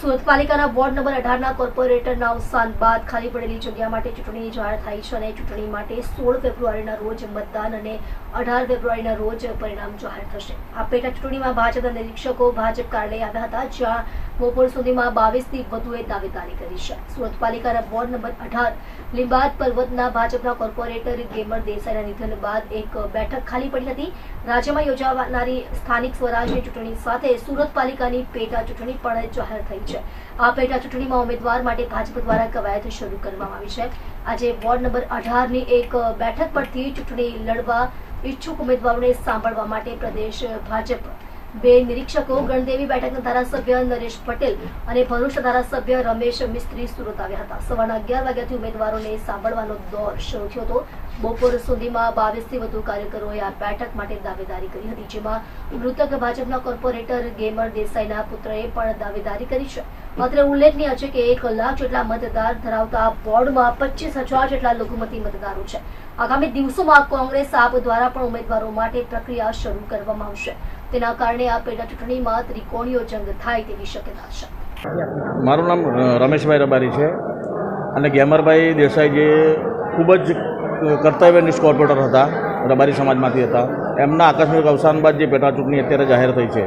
સુરત પાલિકાના ward number અઢારના કોર્પોરેટરના અવસાન બાદ ખાલી પડેલી જગ્યા માટે ચૂંટણી જાહેર થઈ છે અને ચૂંટણી માટે સોળ ફેબ્રુઆરીના રોજ મતદાન અને અઢાર ફેબ્રુઆરીના રોજ પરિણામ જાહેર થશે. આ પેટા ચૂંટણીમાં ભાજપના નિરીક્ષકો ભાજપ કાર્યાલય આવ્યા હતા, જ્યાં બપોર સુધીમાં બાવીસથી વધુએ દાવેદારી કરી છે. સુરત પાલિકાના વોર્ડ નંબર અઢાર લીંબાદ પર્વતના ભાજપના કોર્પોરેટર ગેમર દેસાઈના નિધન બાદ એક બેઠક ખાલી પડી હતી. રાજ્યમાં યોજાનારી સ્થાનિક સ્વરાજની ચૂંટણી સાથે સુરત પાલિકાની પેટા ચૂંટણી પણ જાહેર થઈ છે. આ પેટા ચૂંટણીમાં ઉમેદવાર માટે ભાજપ દ્વારા કવાયત શરૂ કરવામાં આવી છે. આજે વોર્ડ નંબર અઢારની એક બેઠક પરથી ચૂંટણી લડવા ઈચ્છુક ઉમેદવારોને સાંભળવા માટે પ્રદેશ ભાજપ બે નિરીક્ષકો ગણદેવી બેઠકના ધારાસભ્ય નરેશ પટેલ અને ભરૂચ ધારાસભ્ય રમેશ મિસ્ત્રી સુરત આવ્યા હતા. સવારના અગિયાર વાગ્યાથી ઉમેદવારોને સાંભળવાનો દોર શરૂ થયો હતો. બપોર સુધીમાં બાવીસથી વધુ કાર્યકરોએ આ બેઠક માટે દાવેદારી કરી હતી, જેમાં મૃતક ભાજપના કોર્પોરેટર ગેમર દેસાઈના પુત્રએ પણ દાવેદારી કરી છે. માત્ર ઉલ્લેખનીય છે કે એક લાખ જેટલા મતદાર ધરાવતા બોર્ડમાં પચીસ હજાર જેટલા લઘુમતી મતદારો છે. આગામી દિવસોમાં કોંગ્રેસ આપ દ્વારા પણ ઉમેદવારો માટે પ્રક્રિયા શરૂ કરવામાં આવશે. તેના કારણે આ પેટા ચૂંટણીમાં ત્રિકોણીયો જંગ થાય તેવી શક્યતા છે. મારું નામ રમેશભાઈ રબારી છે અને ગેમરભાઈ દેસાઈ જે ખૂબ જ કર્તવ્યનિષ્ઠ કોર્પોરેટર હતા, રબારી સમાજમાંથી હતા. એમના આકસ્મિક અવસાન બાદ જે પેટા ચૂંટણી અત્યારે જાહેર થઈ છે,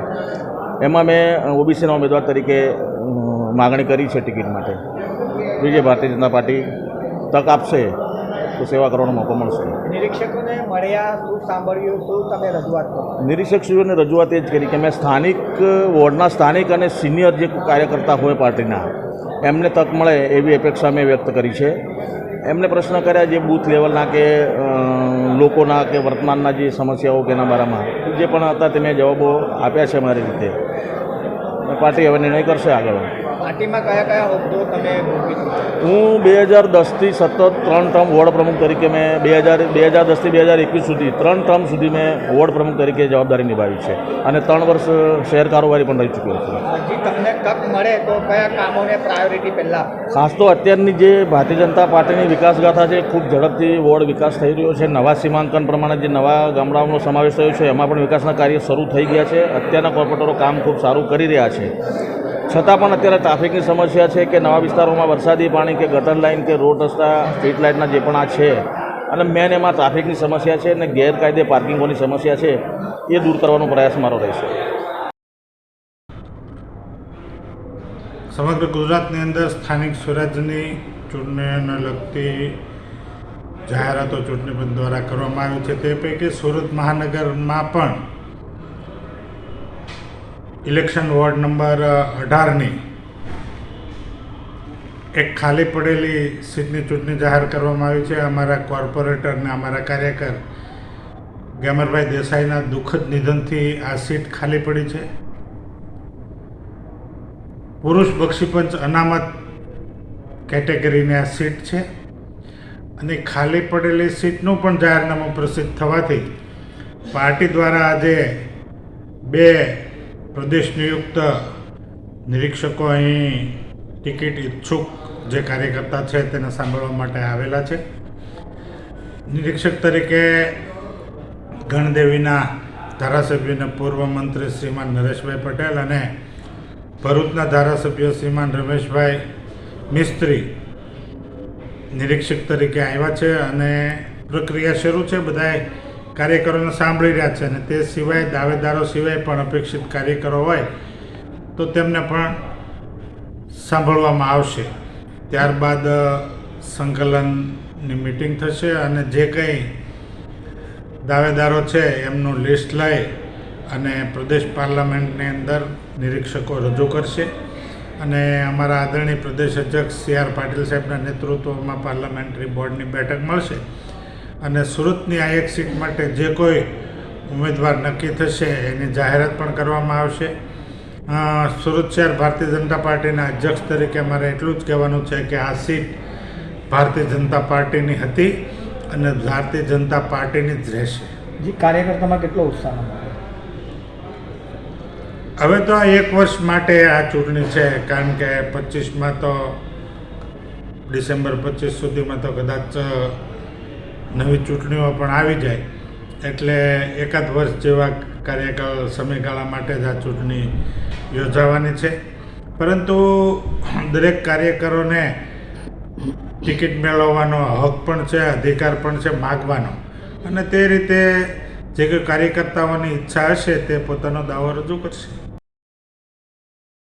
એમાં મેં ઓબીસીના ઉમેદવાર તરીકે માગણી કરી છે ટિકિટ માટે. બીજે ભારતીય જનતા પાર્ટી તક આપશે. તો સેવા કરવાનો મોકો મળશે. નિરીક્ષકોને મળ્યા શું સાંભળ્યું શું તમે રજૂઆત કરો? નિરીક્ષકશ્રીઓને રજૂઆત એ જ કરી કે મેં સ્થાનિક વોર્ડના સ્થાનિક અને સિનિયર જે કાર્યકર્તા હોય પાર્ટીના એમને તક મળે એવી અપેક્ષા મેં વ્યક્ત કરી છે. એમને પ્રશ્ન કર્યા જે બૂથ લેવલના કે લોકોના કે વર્તમાનના જે સમસ્યાઓ કે એના બારામાં જે પણ હતા તે મેં જવાબો આપ્યા છે મારી રીતે. પાર્ટી હવે નિર્ણય કરશે આગળ. પાર્ટીમાં કયા કયા હોદ્દો તમે હું બે હજાર દસથી સતત ત્રણ ટર્મ વોર્ડ પ્રમુખ તરીકે મેં બે હજાર બે હજાર દસથી બે હજાર એકવીસ સુધી ત્રણ ટર્મ સુધી મેં વોર્ડ પ્રમુખ તરીકે જવાબદારી નિભાવી છે. અને ત્રણ વર્ષ શહેર કારોબારી પણ રહી ચૂક્યો છું. તમને તક મળે તો કયા કામોને પ્રાયોરિટી પહેલા? ખાસ તો અત્યારની જે ભારતીય જનતા પાર્ટીની વિકાસ ગાથા છે ખૂબ ઝડપથી વોર્ડ વિકાસ થઈ રહ્યો છે. નવા સીમાંકન પ્રમાણે જે નવા ગામડાઓનો સમાવેશ થયો છે એમાં પણ વિકાસના કાર્ય શરૂ થઈ ગયા છે. અત્યારના કોર્પોરેટરો કામ ખૂબ સારું કરી રહ્યા છે. છતાં પણ અત્યારે ટ્રાફિકની સમસ્યા છે કે નવા વિસ્તારોમાં વરસાદી પાણી કે ગટર લાઇન કે રોડ રસ્તા, સ્ટ્રીટ લાઇટના જે પણ આ છે, અને મેન એમાં ટ્રાફિકની સમસ્યા છે અને ગેરકાયદે પાર્કિંગોની સમસ્યા છે, એ દૂર કરવાનો પ્રયાસ મારો રહેશે. સમગ્ર ગુજરાતની અંદર સ્થાનિક સ્વરાજ્યની ચૂંટણીને લગતી જાહેરાતો ચૂંટણી પંચ દ્વારા કરવામાં આવી છે. તે પૈકી સુરત મહાનગરમાં પણ ઇલેક્શન વોર્ડ નંબર અઢારની એક ખાલી પડેલી સીટની ચૂંટણી જાહેર કરવામાં આવી છે. અમારા કોર્પોરેટર અને અમારા કાર્યકર ગેમરભાઈ દેસાઈના દુઃખદ નિધનથી આ સીટ ખાલી પડી છે. પુરુષ બક્ષીપંચ અનામત કેટેગરીની આ સીટ છે અને ખાલી પડેલી સીટનું પણ જાહેરનામું પ્રસિદ્ધ થવાથી પાર્ટી દ્વારા આજે બે પ્રદેશ નિયુક્ત નિરીક્ષકો અહીં ટિકિટ ઈચ્છુક જે કાર્યકર્તા છે તેને સાંભળવા માટે આવેલા છે. નિરીક્ષક તરીકે ગણદેવીના ધારાસભ્યના પૂર્વ મંત્રી શ્રીમાન નરેશભાઈ પટેલ અને ભરૂચના ધારાસભ્ય શ્રીમાન રમેશભાઈ મિસ્ત્રી નિરીક્ષક તરીકે આવ્યા છે અને પ્રક્રિયા શરૂ છે. બધાએ કાર્યકરોને સાંભળી રહ્યા છે અને તે સિવાય દાવેદારો સિવાય પણ અપેક્ષિત કાર્યકરો હોય તો તેમને પણ સાંભળવામાં આવશે. ત્યારબાદ સંકલનની મિટિંગ થશે અને જે કંઈ દાવેદારો છે એમનું લિસ્ટ લઈ અને પ્રદેશ પાર્લામેન્ટની અંદર નિરીક્ષકો રજૂ કરશે. અને અમારા આદરણીય પ્રદેશ અધ્યક્ષ સી આર પાટીલ સાહેબના નેતૃત્વમાં પાર્લામેન્ટરી બોર્ડની બેઠક મળશે. અને સુરતની આ એક સીટ માટે જે કોઈ ઉમેદવાર નક્કી થશે એની જાહેરાત પણ કરવામાં આવશે. સુરત શહેર ભારતીય જનતા પાર્ટીના અધ્યક્ષ તરીકે મારે એટલું જ કહેવાનું છે કે આ સીટ ભારતીય જનતા પાર્ટીની હતી અને ભારતીય જનતા પાર્ટીની જ રહેશે. જી કાર્યકર્તામાં કેટલો ઉત્સાહ? હવે તો આ એક વર્ષ માટે આ ચૂંટણી છે કારણ કે પચીસમાં તો ડિસેમ્બર પચીસ સુધીમાં તો કદાચ નવી ચૂંટણીઓ પણ આવી જાય, એટલે એકાદ વર્ષ જેવા કાર્યકાળ સમયગાળા માટે જ આ ચૂંટણી યોજાવાની છે. પરંતુ દરેક કાર્યકરોને ટિકિટ મેળવવાનો હક પણ છે, અધિકાર પણ છે, માગવાનો. અને તે રીતે જે કોઈ કાર્યકર્તાઓની ઈચ્છા હશે તે પોતાનો દાવો રજૂ કરશે.